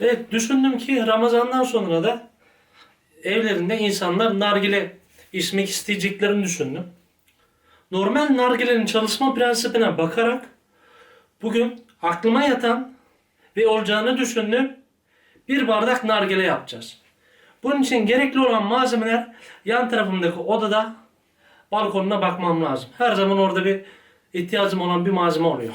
Evet düşündüm ki Ramazan'dan sonra da evlerinde insanlar nargile içmek isteyeceklerini düşündüm. Normal nargilenin çalışma prensibine bakarak bugün aklıma yatan ve olacağını düşündüğüm bir bardak nargile yapacağız. Bunun için gerekli olan malzemeler yan tarafımdaki odada balkonuna bakmam lazım. Her zaman orada bir ihtiyacım olan bir malzeme oluyor.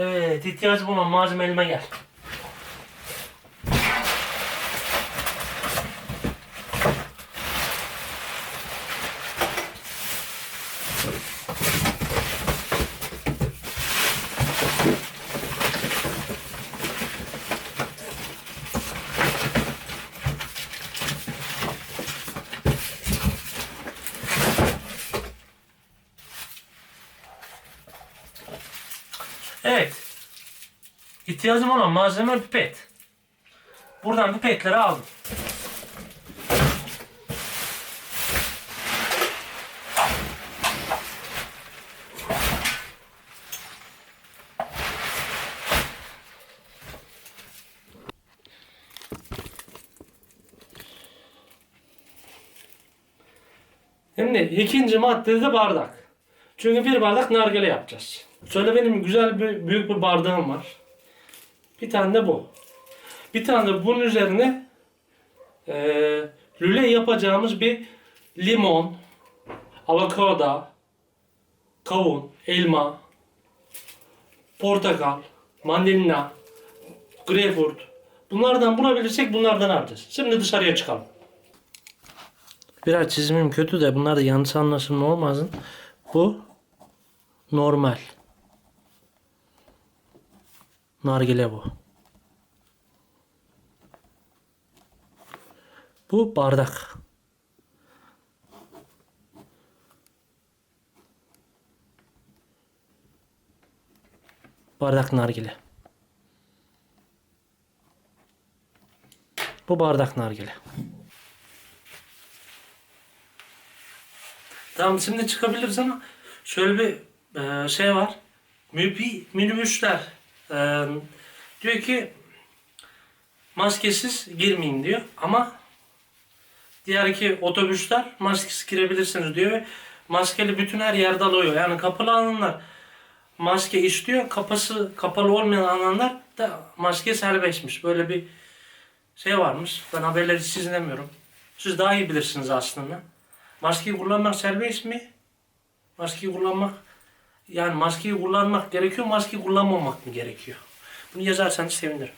Evet, ihtiyacım olan malzeme elime gel. Evet. İhtiyacım olan malzeme pipet. Buradan pipetleri aldım. Şimdi ikinci madde de bardak. Çünkü bir bardak nargile yapacağız. Şöyle benim güzel bir büyük bir bardağım var. Bir tane de bu. Bir tane de bunun üzerine eee lüle yapacağımız bir limon, avokado, kavun, elma, portakal, mandalina, greyfurt. Bunlardan bulabilirsek bunlardan alacağız. Şimdi dışarıya çıkalım. Biraz çizimim kötü de bunlar da yanlış anlaşılma olmasın. Bu normal. Nargile bu. Bu bardak. Bardak nargile. Bu bardak nargile. Tamam şimdi çıkabiliriz ama şöyle bir e, şey var. Minibüsler diyor ki maskesiz girmeyin diyor ama diğer iki otobüsler maskesiz girebilirsiniz diyor ve maskeli bütün her yerde alıyor. Yani kapalı alanlar maske istiyor. Kapısı kapalı olmayan alanlar da maske serbestmiş. Böyle bir şey varmış. Ben haberleri hiç. Siz daha iyi bilirsiniz aslında. Maskeyi kullanmak serbest mi? Maskeyi kullanmak yani maskeyi kullanmak gerekiyor, maskeyi kullanmamak mı gerekiyor? Bunu yazarsanız sevinirim.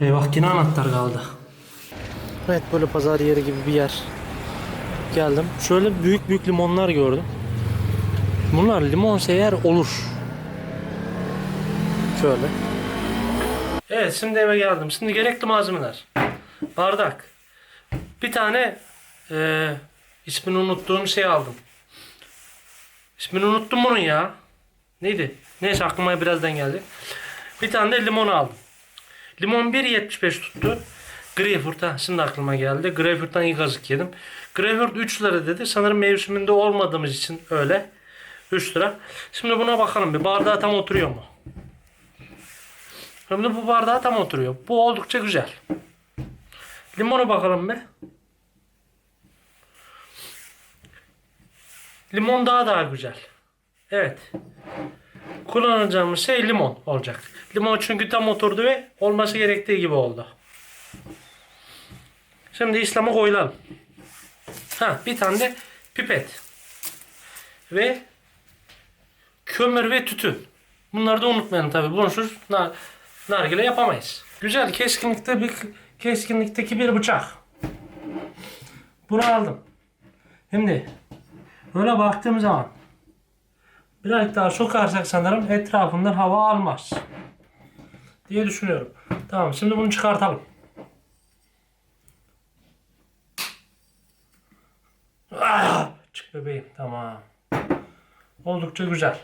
Eyvah yine anahtar kaldı. Evet böyle pazar yeri gibi bir yer. Geldim. Şöyle büyük büyük limonlar gördüm. Bunlar limon eğer olur. Şöyle. Evet şimdi eve geldim. Şimdi gerekli malzemeler. Bardak. Bir tane eee ismini unuttuğum şey aldım. İsmini unuttum bunun ya. Neydi? Neyse aklıma birazdan geldi. Bir tane de limon aldım. Limon 1.75 tuttu. Greyfurt ha şimdi aklıma geldi. Greyfurt'tan iyi kazık yedim. Greyfurt 3 lira dedi. Sanırım mevsiminde olmadığımız için öyle. 3 lira. Şimdi buna bakalım bir bardağa tam oturuyor mu? Şimdi bu bardağa tam oturuyor. Bu oldukça güzel. Limona bakalım bir. Limon daha daha güzel. Evet. Kullanacağımız şey limon olacak. Limon çünkü tam oturdu ve olması gerektiği gibi oldu. Şimdi İslam'a koyalım. Ha bir tane de pipet. Ve kömür ve tütün. Bunları da unutmayın tabi. Bunsuz nar nargile yapamayız. Güzel keskinlikte bir keskinlikteki bir bıçak. Bunu aldım. Şimdi böyle baktığım zaman biraz daha sokarsak sanırım etrafından hava almaz diye düşünüyorum. Tamam şimdi bunu çıkartalım. Göbeğim tamam. Oldukça güzel.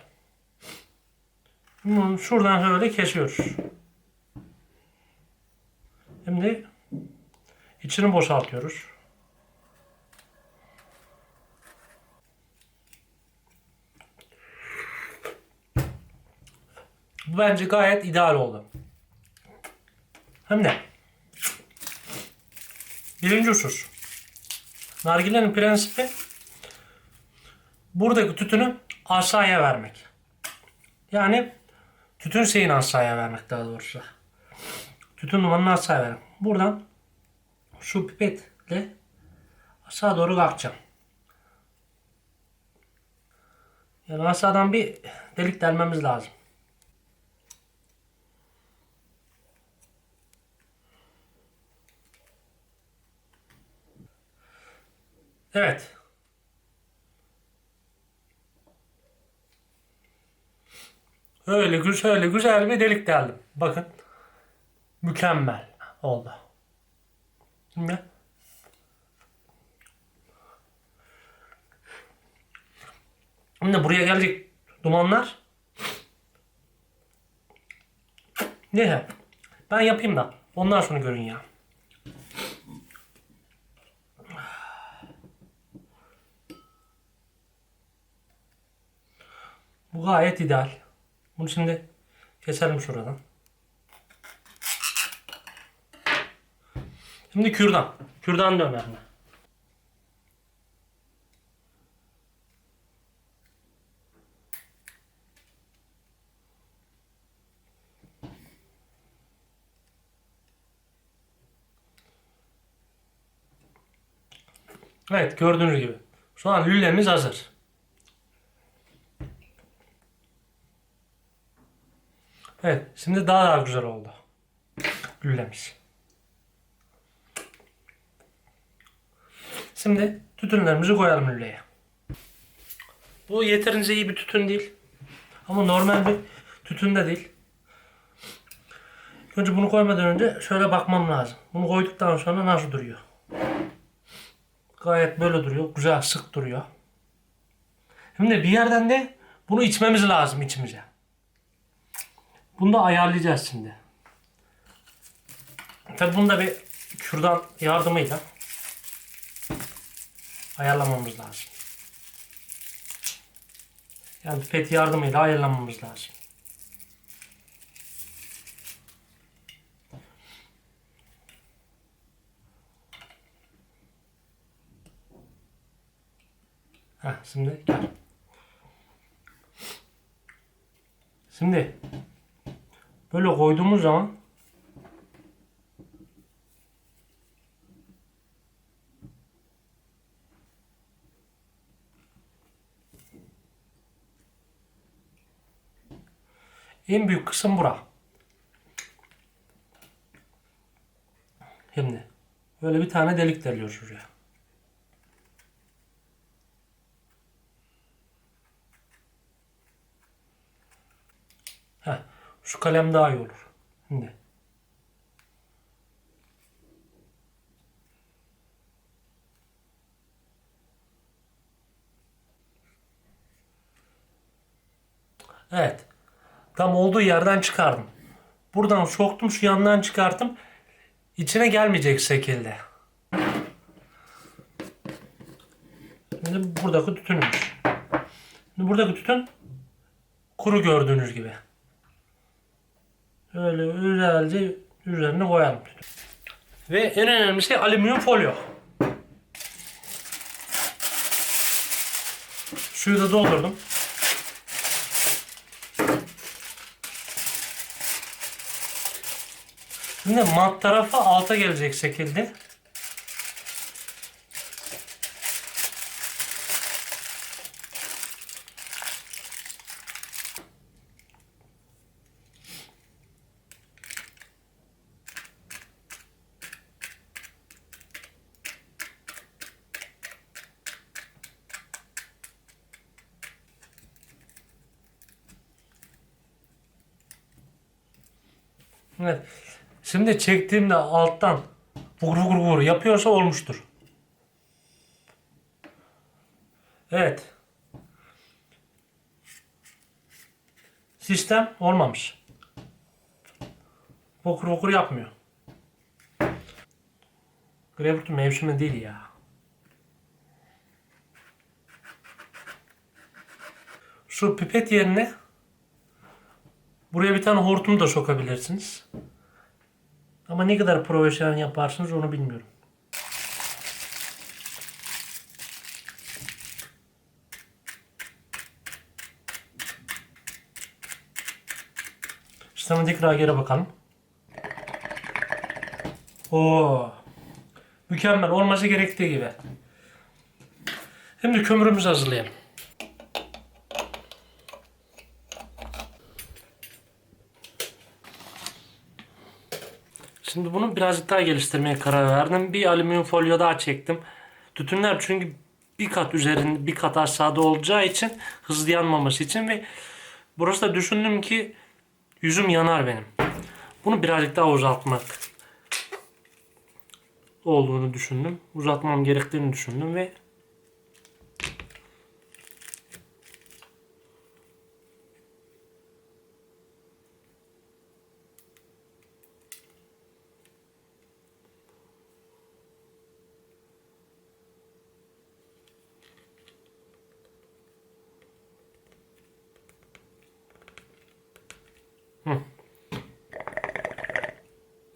Şuradan şöyle kesiyoruz. Şimdi içini boşaltıyoruz. Bence gayet ideal oldu. Hem de birinci husus. Nargilenin prensibi buradaki tütünü aşağıya vermek. Yani tütün şeyini aşağıya vermek daha doğrusu. Tütün numaranı aşağıya vermek. Buradan şu pipetle aşağı doğru kalkacağım. Yani aşağıdan bir delik delmemiz lazım. Evet. Öyle güzel, öyle güzel bir delik deldim. Bakın. Mükemmel oldu. Şimdi Şimdi buraya gelecek dumanlar. Ne? Ben yapayım da. Ondan sonra görün ya. Bu gayet ideal. Bunu şimdi keselim şuradan. Şimdi kürdan. Kürdan da önemli. Evet gördüğünüz gibi. Şu an lülemiz hazır. Evet şimdi daha daha güzel oldu. Lülemiz. Şimdi tütünlerimizi koyalım lüleye. Bu yeterince iyi bir tütün değil. Ama normal bir tütün de değil. Önce bunu koymadan önce şöyle bakmam lazım. Bunu koyduktan sonra nasıl duruyor? Gayet böyle duruyor. Güzel sık duruyor. Şimdi bir yerden de bunu içmemiz lazım içimize. Bunu da ayarlayacağız şimdi. Tabi bunu da bir kürdan yardımıyla ayarlamamız lazım. Yani pet yardımıyla ayarlamamız lazım. Heh, şimdi gel. Şimdi böyle koyduğumuz zaman en büyük kısım bura. Şimdi böyle bir tane delik deliyoruz şuraya. Heh, şu kalem daha iyi olur. Şimdi. Evet. Tam olduğu yerden çıkardım. Buradan soktum şu yandan çıkarttım. İçine gelmeyecek şekilde. Şimdi buradaki tütünümüz. Şimdi buradaki tütün kuru gördüğünüz gibi. Öyle güzelce üzerine koyalım. Ve en önemlisi alüminyum folyo. Suyu da doldurdum. Şimdi mat tarafı alta gelecek şekilde. Evet. Şimdi çektiğimde alttan vur vur vur yapıyorsa olmuştur. Evet. Sistem olmamış. Vokur vokur yapmıyor. Greyfurt'un mevsimi değil ya. Şu pipet yerine buraya bir tane hortum da sokabilirsiniz. Ama ne kadar profesyonel yaparsınız onu bilmiyorum. Sistemin tekrar geri bakalım. Oo. Mükemmel. Olması gerektiği gibi. Şimdi kömürümüzü hazırlayalım. Şimdi bunu birazcık daha geliştirmeye karar verdim. Bir alüminyum folyo daha çektim. Tütünler çünkü bir kat üzerinde bir kat aşağıda olacağı için hızlı yanmaması için ve burası da düşündüm ki yüzüm yanar benim. Bunu birazcık daha uzatmak olduğunu düşündüm. Uzatmam gerektiğini düşündüm ve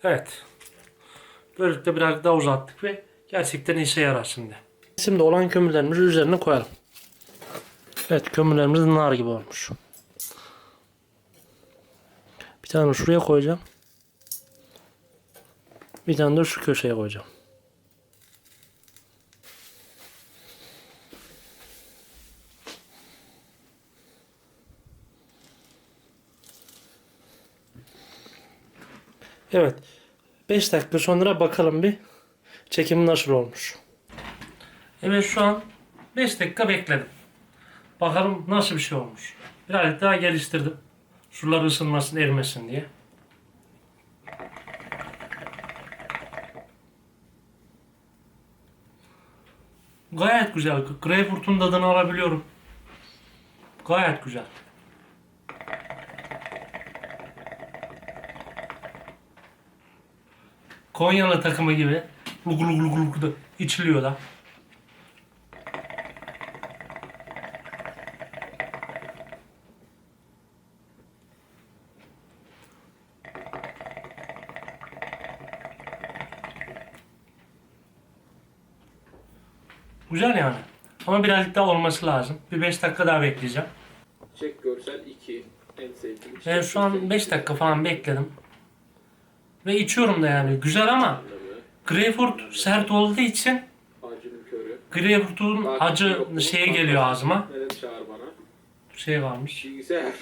Evet. Böylelikle biraz daha uzattık ve gerçekten işe yarar şimdi. Şimdi olan kömürlerimizi üzerine koyalım. Evet kömürlerimiz nar gibi olmuş. Bir tane şuraya koyacağım. Bir tane de şu köşeye koyacağım. Evet. 5 dakika sonra bakalım bir çekim nasıl olmuş. Evet şu an 5 dakika bekledim. Bakalım nasıl bir şey olmuş. Birazcık daha geliştirdim. Şuralar ısınmasın, erimesin diye. Gayet güzel. Greyfurt'un tadını alabiliyorum. Gayet güzel. Konyalı takımı gibi luk luk luk luk da içiliyor da. Güzel yani. Ama birazcık daha olması lazım. Bir 5 dakika daha bekleyeceğim. Çek görsel 2. En sevdiğim. Ben şu an 5 dakika falan bekledim. Ve içiyorum da yani. Güzel ama Greyfurt sert olduğu için. Greyfurt'un acı şeye geliyor ağzıma. Şey varmış. Bilgisayar.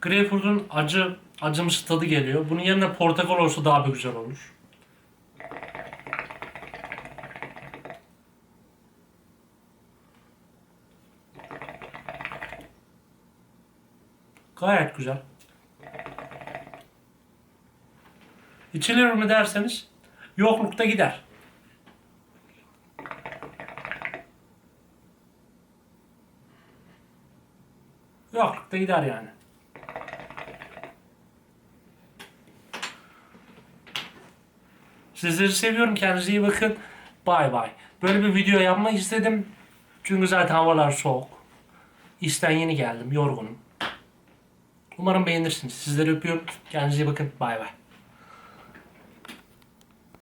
Greyfurt'un acı acımsı tadı geliyor. Bunun yerine portakal olsa daha bir güzel olur. Gayet güzel. İçilir mi derseniz yoklukta gider. Yoklukta gider yani. Sizleri seviyorum. Kendinize iyi bakın. Bay bay. Böyle bir video yapmak istedim. Çünkü zaten havalar soğuk. İşten yeni geldim. Yorgunum. Umarım beğenirsiniz. Sizleri öpüyorum. Kendinize iyi bakın. Bay bay.